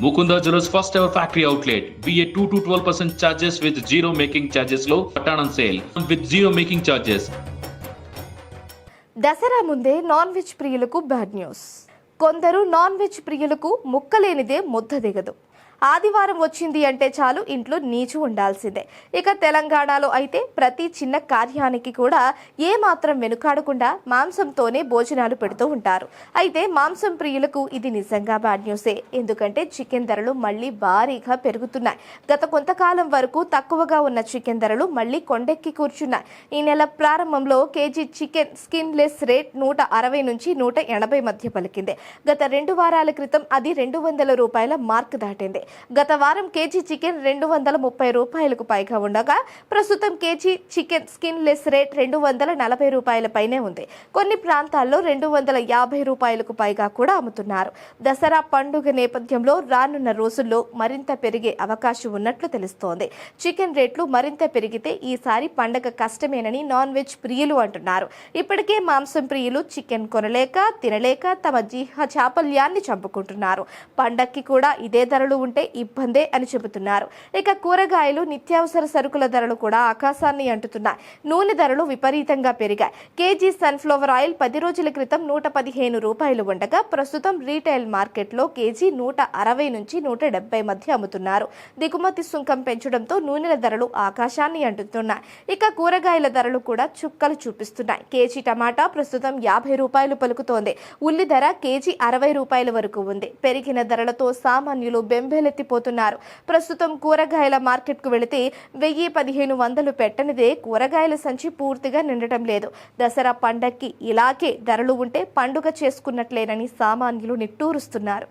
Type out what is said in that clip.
Mukunda jewellers first ever factory outlet VA two to twelve percent charges with zero making ఛార్జెస్లో పట్టాణం sale with zero making charges Dasara ముందే non veg ప్రియులకు bad news కొందరు non veg ప్రియులకు ముక్కలేనిదే ముద్ద దిగదు ఆదివారం వచ్చింది అంటే చాలు ఇంట్లో నీచు ఉండాల్సిందే. ఇక తెలంగాణలో అయితే ప్రతి చిన్న కార్యానికి కూడా ఏ మాత్రం వెనుకాడకుండా మాంసంతోనే భోజనాలు పెడుతూ ఉంటారు. అయితే మాంసం ప్రియులకు ఇది నిజంగా బ్యాడ్ న్యూసే. ఎందుకంటే చికెన్ ధరలు మళ్ళీ భారీగా పెరుగుతున్నాయి. గత కొంతకాలం వరకు తక్కువగా ఉన్న చికెన్ ధరలు మళ్ళీ కొండెక్కి కూర్చున్నాయి. ఈ నెల ప్రారంభంలో కేజీ చికెన్ స్కిన్లెస్ రేట్ నూట అరవై నుంచి నూట ఎనభై మధ్య పలికింది. గత రెండు వారాల క్రితం అది రెండు వందల రూపాయల మార్క్ దాటింది. గత వారం కేజీ చికెన్ రెండు వందల ముప్పై రూపాయలకు పైగా ఉండగా ప్రస్తుతం KG chicken skinless rate రెండు వందల నలభై రూపాయల పైనే ఉంది. కొన్ని ప్రాంతాల్లో రెండు వందల యాభై రూపాయలకు పైగా కూడా అమ్ముతున్నారు. దసరా పండుగ నేపథ్యంలో రానున్న రోజుల్లో మరింత పెరిగే అవకాశం ఉన్నట్లు తెలుస్తోంది. చికెన్ రేట్లు మరింత పెరిగితే ఈసారి పండగ కష్టమేనని నాన్ వెజ్ ప్రియులు అంటున్నారు. ఇప్పటికే మాంసం ప్రియులు చికెన్ కొనలేక తినలేక తమ జీహ చాపల్యాన్ని చంపుకుంటున్నారు. పండక్కి కూడా ఇదే ధరలు ఉంటే ఇబ్బందే అని చెబుతున్నారు. ఇక కూరగాయలు నిత్యావసర సరుకుల ధరలు కూడా ఆకాశాన్ని అంటుతున్నాయి. నూనె ధరలు విపరీతంగా పెరిగాయి. కేజీ సన్ఫ్లవర్ ఆయిల్ పది రోజుల క్రితం నూట పదిహేను రూపాయలు ఉండగా ప్రస్తుతం రీటైల్ మార్కెట్లో కేజీ నూట అరవై నుంచి నూట డెబ్బై మధ్య అమ్ముతున్నారు. దిగుమతి సుంకం పెంచడంతో నూనెల ధరలు ఆకాశాన్ని అంటుతున్నాయి. ఇక కూరగాయల ధరలు కూడా చుక్కలు చూపిస్తున్నాయి. కేజీ టమాటా ప్రస్తుతం యాభై రూపాయలు పలుకుతోంది. ఉల్లి ధర కేజీ అరవై రూపాయల వరకు ఉంది. పెరిగిన ధరలతో సామాన్యులు బెంబేలెత్తిపోతున్నారు ప్రస్తుతం కూరగాయల మార్కెట్కు వెళితే వెయ్యి పదిహేను వందలు పెట్టనిదే కూరగాయల సంచి పూర్తిగా నిండటం లేదు. దసరా పండక్కి ఇలాగే ధరలు ఉంటే పండుగ చేసుకున్నట్లేనని సామాన్యులు నిట్టూరుస్తున్నారు.